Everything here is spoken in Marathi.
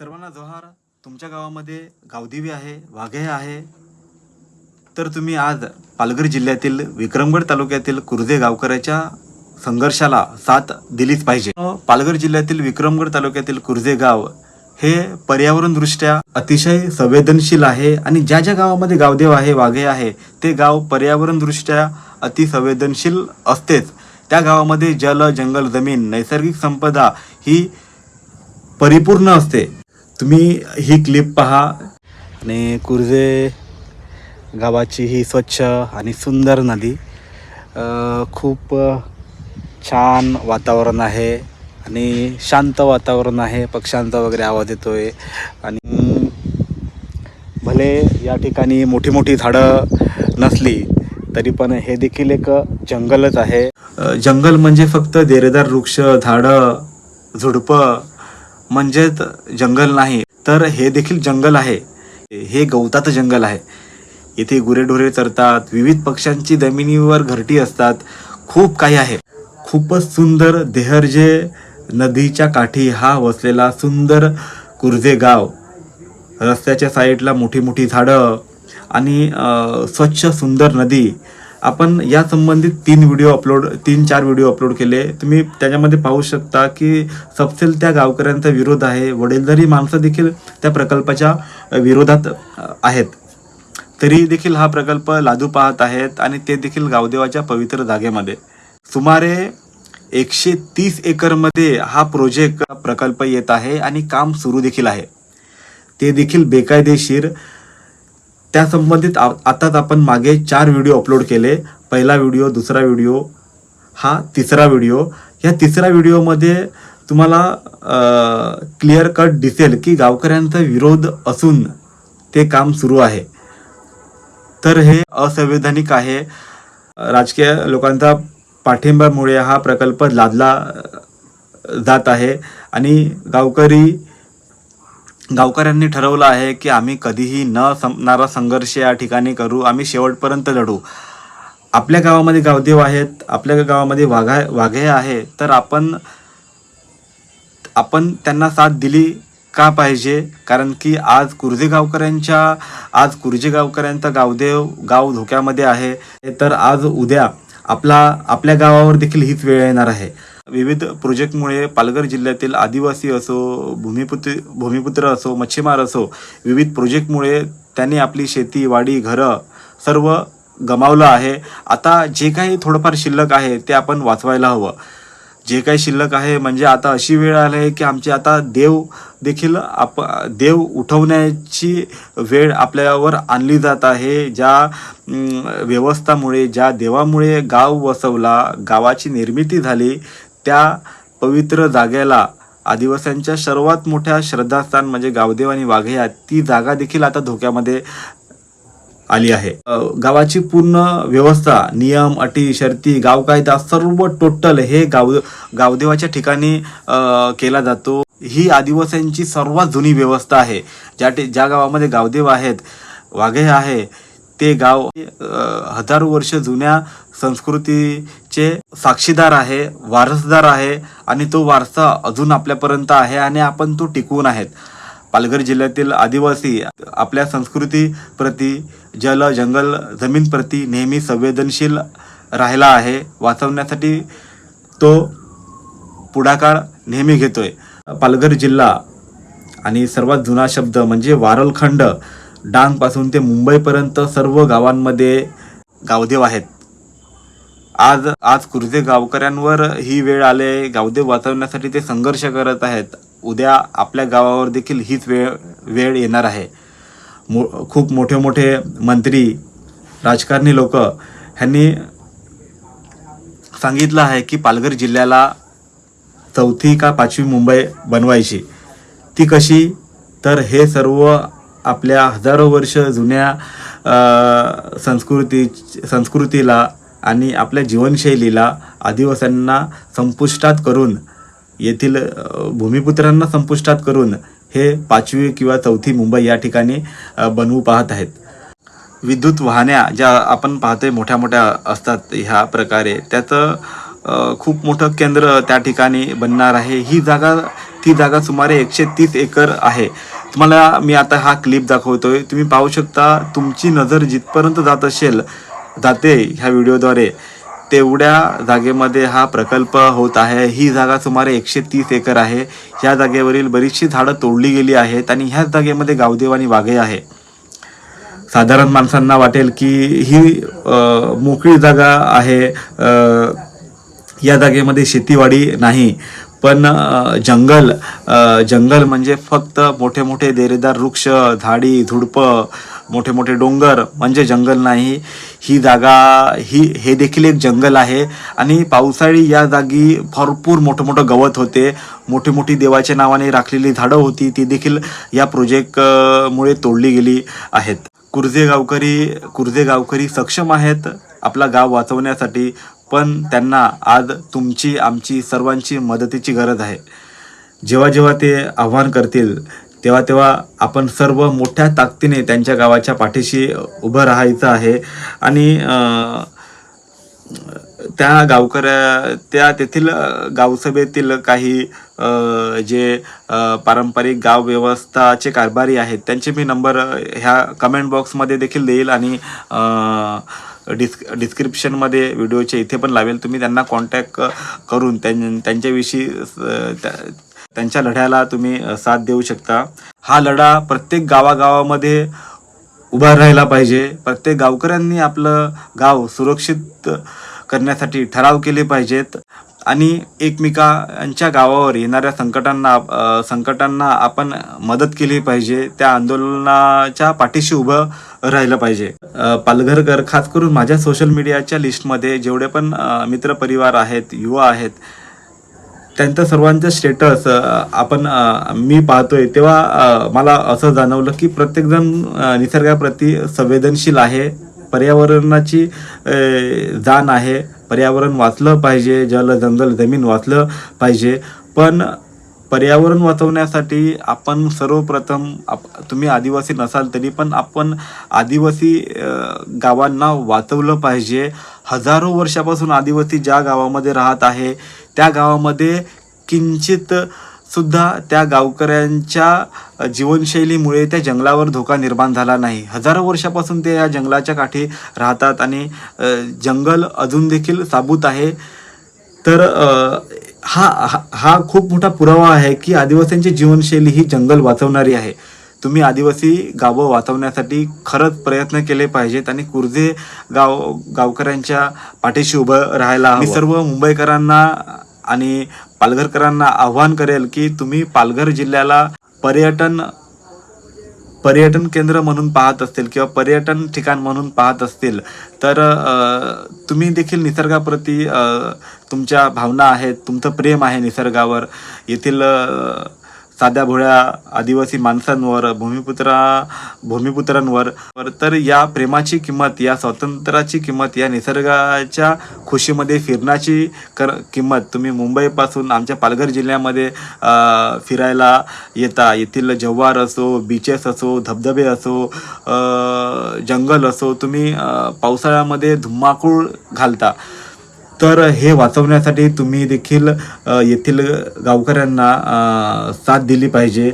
सर्वांना जोहार. तुमच्या गावामध्ये गावदेवी आहे वाघे आहे. तर तुम्ही आज पालघर जिल्ह्यातील विक्रमगड तालुक्यातील कुर्जे गावकऱ्याच्या संघर्षाला साथ दिलीच पाहिजे. पालघर जिल्ह्यातील विक्रमगड तालुक्यातील कुर्जे गाव हे पर्यावरणदृष्ट्या अतिशय संवेदनशील आहे आणि ज्या ज्या गावामध्ये गावदेव आहे वाघे आहे ते गाव पर्यावरणदृष्ट्या अतिसंवेदनशील असतेच. त्या गावामध्ये जल जंगल जमीन नैसर्गिक संपदा ही परिपूर्ण असते. तुम्ही ही क्लिप पहा. आणि कुर्जे गावाची ही स्वच्छ आणि सुंदर नदी खूप छान वातावरण आहे आणि शांत वातावरण आहे. पक्ष्यांचा वगैरे आवाज येतोय. आणि भले या ठिकाणी मोठी मोठी झाडं नसली तरी पण हे देखील एक जंगलच आहे. जंगल म्हणजे फक्त देरेदार वृक्ष झाडं झुडपं म्हणजेच जंगल नाही तर हे देखील जंगल आहे. हे गवताचं जंगल आहे. इथे गुरेढोरे चरतात विविध पक्ष्यांची जमिनीवर घरटी असतात. खूप काही आहे. खूपच सुंदर देहरजे नदीच्या काठी हा वसलेला सुंदर कुर्जे गाव. रस्त्याच्या साईडला मोठी मोठी झाडं आणि स्वच्छ सुंदर नदी. आपण या संबंधित तीन व्हिडिओ अपलोड तीन चार व्हिडिओ अपलोड केले. तुम्ही त्याच्यामध्ये पाहू शकता की सपसेल त्या गावकऱ्यांचा विरोध आहे. वडीलधारी माणसं देखील त्या प्रकल्पाच्या विरोधात आहेत. तरी देखील हा प्रकल्प लादू पाहत आहेत आणि ते देखील गावदेवाच्या पवित्र जागेमध्ये. सुमारे एकशे तीस एकरमध्ये हा प्रोजेक्ट प्रकल्प येत आहे आणि काम सुरू देखील आहे. ते देखील बेकायदेशीर. त्या संबंधित आ- आताच आपण मागे चार व्हिडिओ अपलोड केले. पहिला व्हिडिओ दुसरा व्हिडिओ हा तिसरा व्हिडिओ या तिसऱ्या व्हिडिओमध्ये तुम्हाला क्लिअर कट दिसेल की गावकऱ्यांचा विरोध असून ते काम सुरू आहे. तर हे असंवैधानिक आहे. राजकीय लोकांचा पाठिंब्यामुळे हा प्रकल्प लादला जात आहे. आणि गावकरी गावकऱ्यांनी ठरवलं आहे की आम्ही कधीही न संपणारा संघर्ष या ठिकाणी करू. आम्ही शेवटपर्यंत लढू. आपल्या गावामध्ये गावदेव आहेत आपल्या गावामध्ये वाघा वाघे आहे तर आपण आपण त्यांना साथ दिली का पाहिजे? कारण की आज कुर्जे गावकऱ्यांच्या आज कुर्जे गावकऱ्यांचा गावदेव गाव धोक्यामध्ये आहे. तर आज उद्या आपला आपल्या गावावर देखील हीच वेळ येणार आहे. विविध प्रोजेक्टमुळे पालघर जिल्ह्यातील आदिवासी असो भूमिपुत्र भूमिपुत्र असो मच्छीमार असो विविध प्रोजेक्टमुळे त्यांनी आपली शेती वाडी घरं सर्व गमावलं आहे. आता जे काही थोडंफार शिल्लक आहे ते आपण वाचवायला हवं. जे काही शिल्लक आहे म्हणजे आता अशी वेळ आली आहे की आमची आता देव देखील आप देव उठवण्याची वेळ आपल्यावर आणली जात आहे. ज्या व्यवस्थामुळे ज्या देवामुळे गाव वसवला गावाची निर्मिती झाली त्या पवित्र जागेला आदिवासींच्या सर्वात मोठ्या श्रद्धास्थान म्हणजे गावदेव आणि वाघया ती जागा देखील आता धोक्यामध्ये आली आहे. गावाची पूर्ण व्यवस्था नियम अटी शर्ती गाव कायदा सर्व टोटल हे गाव गावदेवाच्या ठिकाणी केला जातो. ही आदिवासींची सर्वात जुनी व्यवस्था आहे. ज्या ज्या गावामध्ये गावदेव आहेत वाघे आहे ते गाव हजारो वर्ष जुन्या संस्कृतीचे साक्षीदार आहे वारसदार आहे आणि तो वारसा अजून आपल्यापर्यंत आहे आणि आपण तो टिकवून आहेत. पालघर जिल्ह्यातील आदिवासी आपल्या संस्कृतीप्रती जल जंगल जमीनप्रती नेहमी संवेदनशील राहिला आहे. वाचवण्यासाठी तो पुढाकार नेहमी घेतोय. पालघर जिल्हा आणि सर्वात जुना शब्द म्हणजे वारलखंड डांगपासून ते मुंबईपर्यंत सर्व गावांमध्ये गावदेव आहेत. आज आज कुर्जे गावकऱ्यांवर ही वेळ आले गावदेव वाचवण्यासाठी ते संघर्ष करत आहेत. उद्या आपल्या गावावर देखील हीच वेळ वेळ येणार आहे. मो खूप मोठे मोठे मंत्री राजकारणी लोक ह्यांनी सांगितलं आहे की पालघर जिल्ह्याला चौथी का पाचवी मुंबई बनवायची. ती कशी? तर हे सर्व आपल्या हजारो वर्ष जुन्या संस्कृती संस्कृतीला आणि आपल्या जीवनशैलीला आदिवासींना संपुष्टात करून येथील भूमिपुत्रांना संपुष्टात करून हे पाचवी किंवा चौथी मुंबई या ठिकाणी बनवू पाहत आहेत. विद्युत वाहन्या ज्या आपण पाहतोय मोठ्या मोठ्या असतात ह्या प्रकारे त्याचं खूप मोठं केंद्र त्या ठिकाणी बनणार आहे. ही जागा ती जागा सुमारे एकशे तीस एकर आहे. तुम्हाला मी आता हा क्लिप दाखवतोय. तुम्ही पाहू शकता तुमची नजर जिथपर्यंत जात असेल जाते ह्या व्हिडिओद्वारे. तेवढ्या जागेमध्ये हा प्रकल्प होत आहे. ही जागा सुमारे एकशे तीस एकर आहे. या जागेवरील बरीचशी झाडं तोडली गेली आहेत आणि ह्याच जागेमध्ये गावदेव आणि वाघे आहे. साधारण माणसांना वाटेल की ही मोकळी जागा आहे. या जागेमध्ये शेतीवाडी नाही. पण जंगल जंगल म्हणजे फक्त मोठे मोठे देरेदार वृक्ष झाडी झुडपं मोठे मोठे डोंगर म्हणजे जंगल नाही. ही जागा ही हे देखील एक जंगल आहे. आणि पावसाळी या जागी भरपूर मोठं मोठं गवत होते. मोठी मोठी देवाच्या नावाने राखलेली झाडं होती. ती देखील या प्रोजेक्टमुळे तोडली गेली आहेत. कुर्जे गावकरी कुर्जे गावकरी सक्षम आहेत आपला गाव वाचवण्यासाठी. पण त्यांना आज तुमची आमची सर्वांची मदतीची गरज आहे. जेव्हा जेव्हा ते आव्हान करतील तेव्हा तेव्हा आपण सर्व मोठ्या ताकदीने त्यांच्या गावाच्या पाठीशी उभं राहायचं आहे. आणि त्या गावकऱ्या त्या तेथील गावसभेतील काही जे पारंपरिक गाव व्यवस्थाचे कारभारी आहेत त्यांचे मी नंबर ह्या कमेंट बॉक्समध्ये देखील देईल आणि डिस्क डिस्क्रिप्शनमध्ये व्हिडिओच्या इथे पण लावेल. तुम्ही त्यांना कॉन्टॅक्ट करून त्यां त्यांच्याविषयी त्या- त्यांच्या लढ्याला तुम्ही साथ देऊ शकता. हा लढा प्रत्येक गावागावामध्ये उभा राहिला पाहिजे. प्रत्येक गावकऱ्यांनी आपलं गाव सुरक्षित करण्यासाठी ठराव केले पाहिजेत. आणि एकमेकांच्या गावावर येणाऱ्या संकटांना संकटांना आपण मदत केली पाहिजे त्या आंदोलनाच्या पाठीशी उभं राहिलं पाहिजे. पालघरकर खास करून माझ्या सोशल मीडियाच्या लिस्टमध्ये जेवढे पण मित्रपरिवार आहेत युवा आहेत त्यांचं सर्वांचं स्टेटस आपण मी पाहतोय. तेव्हा मला असं जाणवलं की प्रत्येकजण निसर्गाप्रती संवेदनशील आहे पर्यावरणाची जाण आहे. पर्यावरण वाचलं पाहिजे जल जंगल जमीन वाचलं पाहिजे. पण पर्यावरण वाचवण्यासाठी आपण सर्वप्रथम आप तुम्ही आदिवासी नसाल तरी पण आपण आदिवासी गावांना वाचवलं पाहिजे. हजारो वर्षापासून आदिवासी ज्या गावामध्ये राहत आहे त्या गावामध्ये किंचित सुद्धा त्या गावकऱ्यांच्या जीवनशैलीमुळे त्या जंगलावर धोका निर्माण झाला नाही. हजारो वर्षापासून ते या जंगलाच्या काठी राहतात आणि जंगल अजून देखील साबूत आहे. तर हा हा- हा खूप मोठा पुरावा आहे की आदिवासींची जीवनशैली ही जंगल वाचवणारी आहे. तुम्ही आदिवासी गावं वाचवण्यासाठी खरंच प्रयत्न केले पाहिजेत आणि कुर्जे गाव गावकऱ्यांच्या पाठीशी उभं राहायला मी सर्व मुंबईकरांना आणि पालघरकरांना आव्हान करेल की तुम्ही पालघर जिल्ह्याला पर्यटन पर्यटन केंद्र म्हणून पाहत असतील किंवा पर्यटन ठिकाण म्हणून पाहत असतील तर तुम्ही देखील निसर्गाप्रती तुमच्या भावना आहेत तुमचं प्रेम आहे निसर्गावर. येथील साध्या भोळ्या आदिवासी माणसांवर भूमिपुत्रा भूमिपुत्रांवर. तर या प्रेमाची किंमत या स्वातंत्र्याची किंमत या निसर्गाच्या खुशीमध्ये फिरण्याची कर किंमत तुम्ही मुंबईपासून आमच्या पालघर जिल्ह्यामध्ये फिरायला येता. येथील जव्हार असो बीचेस असो धबधबे असो जंगल असो तुम्ही पावसाळ्यामध्ये धुमाकूळ घालता. तर हे वाचवण्यासाठी तुम्ही देखील येथील गावकऱ्यांना साथ दिली पाहिजे.